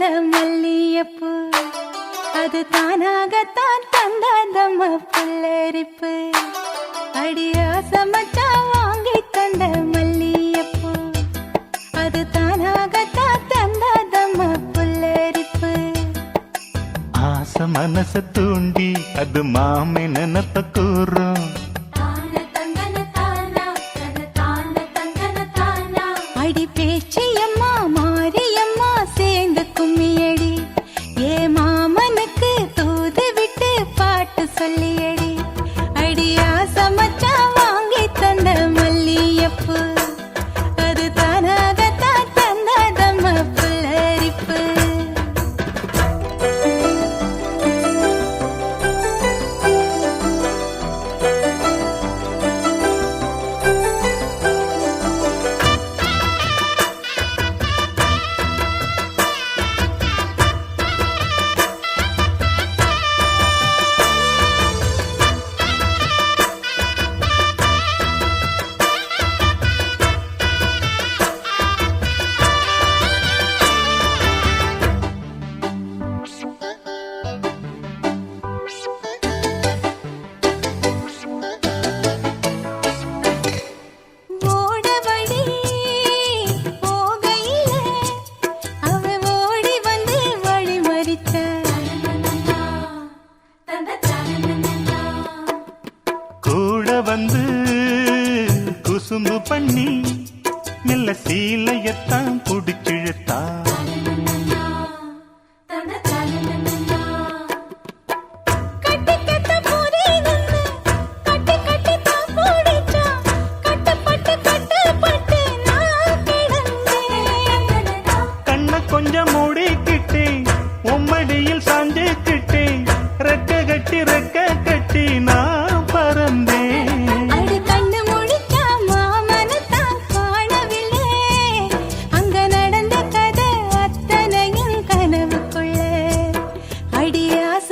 அடியா சமச்சா மல்லியப்பு அது தானாகத்தான் தந்தாதம்ம புல்லரிப்பு. அடியா சமச்சா வாங்கி தந்த மல்லியப்பு அது தானாகத்தான் தந்தாதம்ம புல்லரிப்பு. ஆச மனச தூண்டி அது மாமே நினப்ப கூறும்?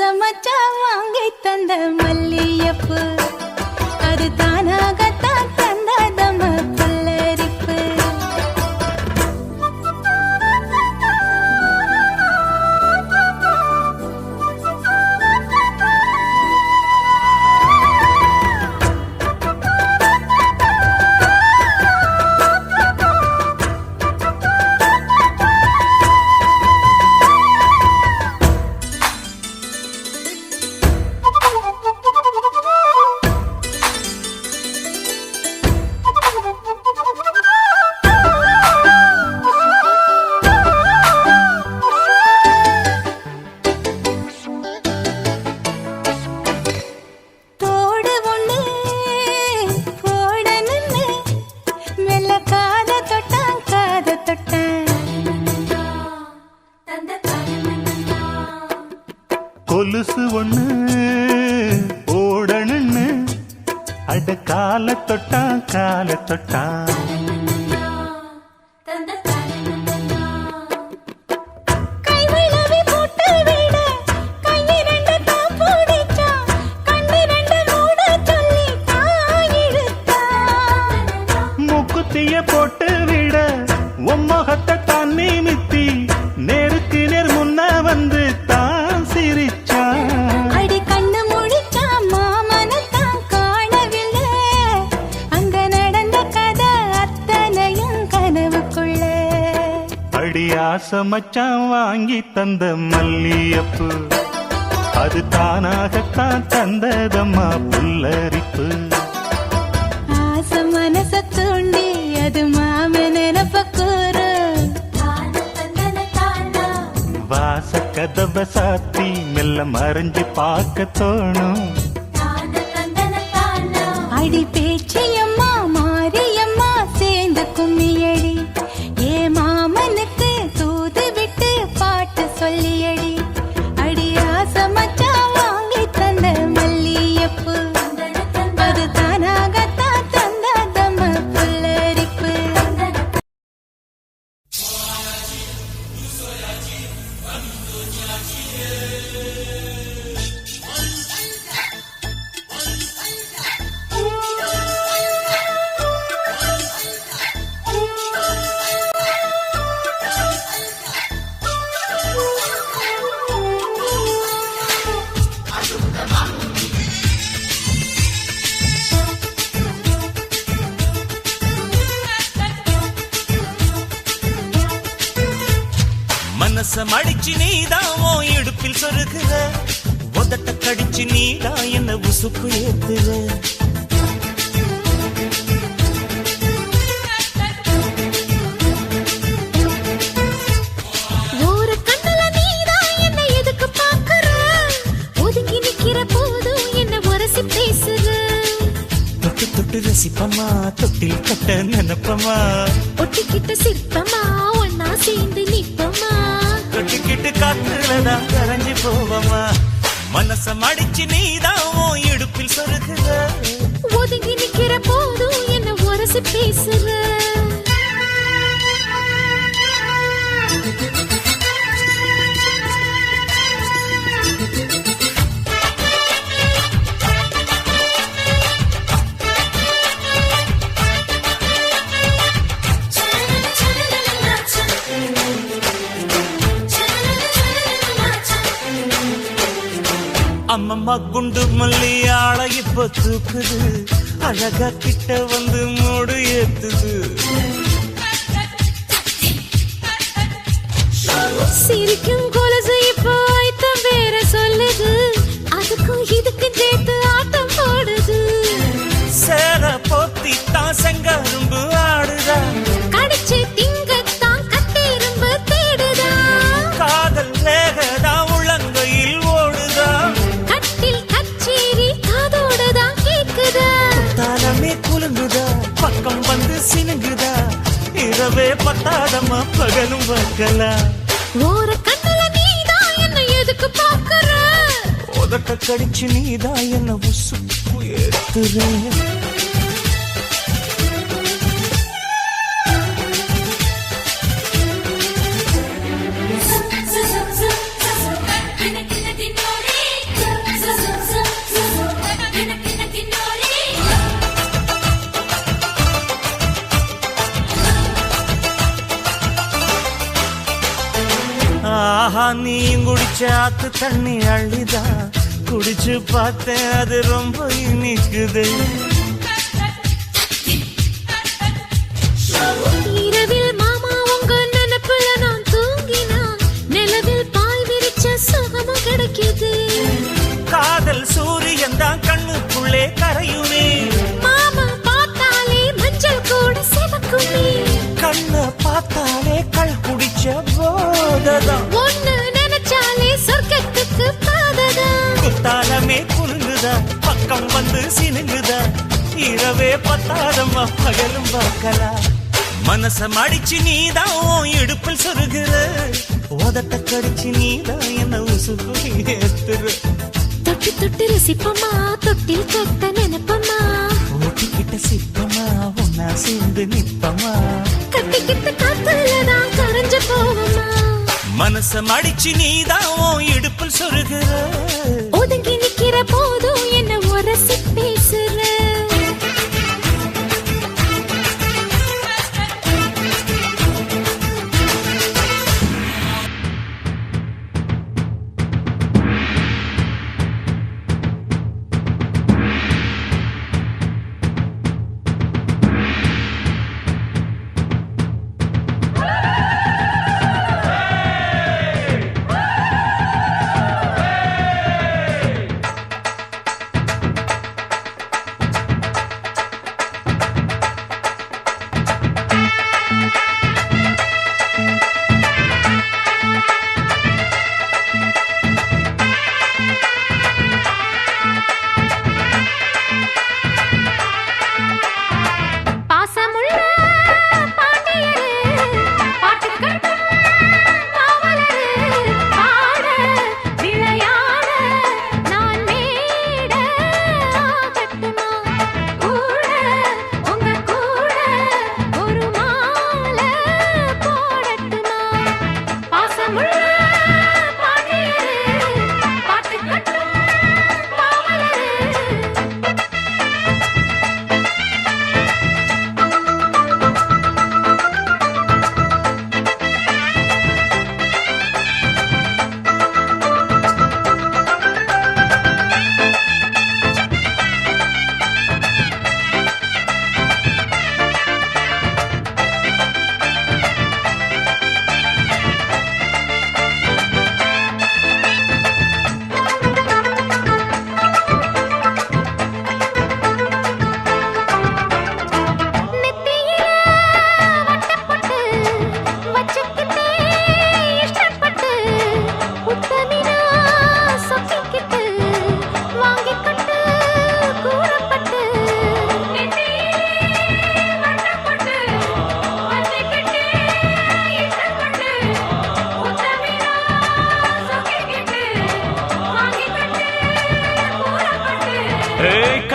மச்சா சமச்சா வாங்கி தந்த மல்லியப்பு. அது தானாக மூக்குத்திய போட்டு விட உம்மகத்தை தான் நிமித்தி நேருக்கு நேர் முன்ன வந்து தான் சிரிச்சா. அடி கண்ணு முழிச்சா மாமனத்தான் காணவில்லை. அங்க நடந்த கதை அத்தனையும் கனவுக்குள்ள. அடி ஆசை மச்சான் வாங்கி தந்த மல்லியப்பு அது தானாகத்தான் தந்ததம்மா புல்லரிப்பு. வாச கதவை சாத்தி மெல்ல மறைஞ்சு பார்க்க தோணும். அடி நீதான் உன் இடுப்பில் சொருகுற. உதட்ட கடிச்சு நீதான் என்ன உசுப்பு ஏத்துற. தொட்டு ரசிப்பமா தொட்டில் கட்ட நினைப்பமா ஒட்டிக்கிட்ட சிற்பமா ஒன்னா சேர்ந்து நிப்பமா தொட்டிக்கிட்டு காத்துலதான் கரைஞ்சு போவமா மனச மடிச்சு நீதான் இடுப்பில் சொருகுற ஒதுங்கி நிக்கிற போதும் என்ன உரசி பேசுற அம்மம்மா குண்டு மல்லி ஆள இப்ப தூக்குது அழகா கிட்ட வந்து மூடு ஏத்துது. சிரிக்கும் கொலுசு இப்போ ஐத்தம் வேற சொல்லுது. அதுக்கும் இதுக்கும் சேர்த்து ஆட்டம் போடுது. சேர போத்தி தான் செங்கரும்பு ஆடுதா. பத்தாதம்மா பகலும் பார்க்கலா ஒரு கண்ணுல நீதான் என்ன எதுக்கு பாக்குற உதட்ட கடிச்சு நீதான் என்ன உசுப்பு ஏத்துற ஆத்து தண்ணி அள்ளிதா குடிச்சு பார்த்தேன் அது ரொம்ப இனிக்குது. இரவில் மாமா உங்க நினைப்புல நான் தூங்கினா நிலவில் பாய் விரிச்ச சுகமும் கிடைக்குது. காதல் சூரியன் தான் கண்ணுக்குள்ளே கரையுமே. மாமா பார்த்தாலே மஞ்சள் கூட சிவக்குமே. கண்ண பார்த்தாலே கள் குடிச்ச போததான். குத்தாலமே குலுங்குதா? பக்கம் வந்து சினுங்குதா? இரவே பத்தாதம்மா பகலும் பார்க்கலா? மனச மடிச்சு நீதான் இடுப்பில் சொருகிற. உதட்ட கடிச்சு நீதான் என்ன உசுகு ஏத்துற. தொட்டு தொட்டு ரசிப்பமா? தொட்டில் கட்ட நினைப்பமா? ஓட்டிக்கிட்ட சிப்பமா ஒன்னா சேர்ந்து நிப்பமா கட்டிக்கிட்ட காத்துலதான் கரைஞ்சு போவமா? மனச மடிச்சு நீதான் இடுப்பில் சொருகிற.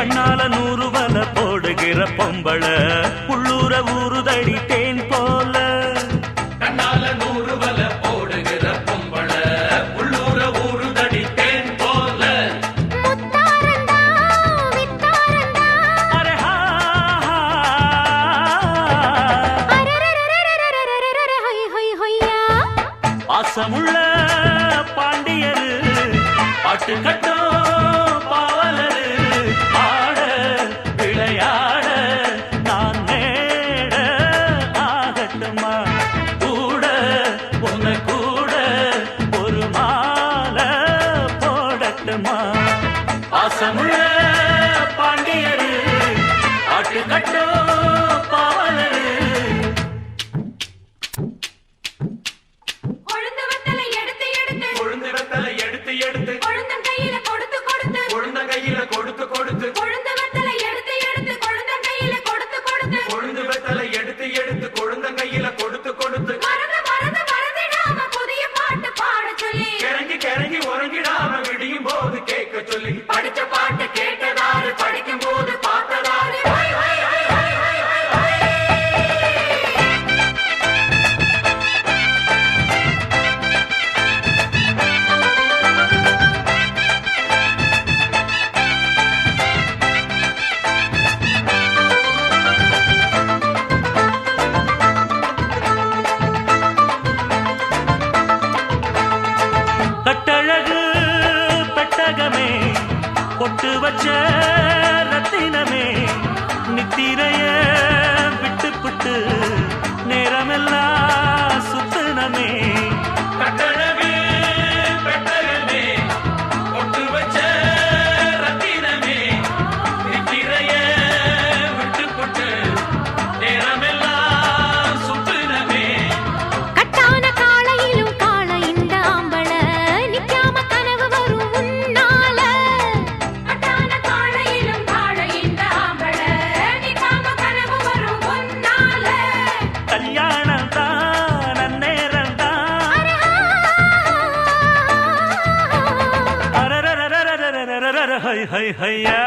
கண்ணால நூறு வல போடுகிற பொம்பள. உள்ளூர ஊறுதடி தேன் போல. கண்ணால நூறு வல போடுகிற பொம்பள. உள்ளூர ஊறுதடி தேன் போல. பாசமுள்ள பாண்டியர் பாட்டு கட்டும் பொட்டு வச்ச ரத்தினமே நித்திரைய விட்டு புட்டு நேரமெல்லாம் சுத்தினமே. है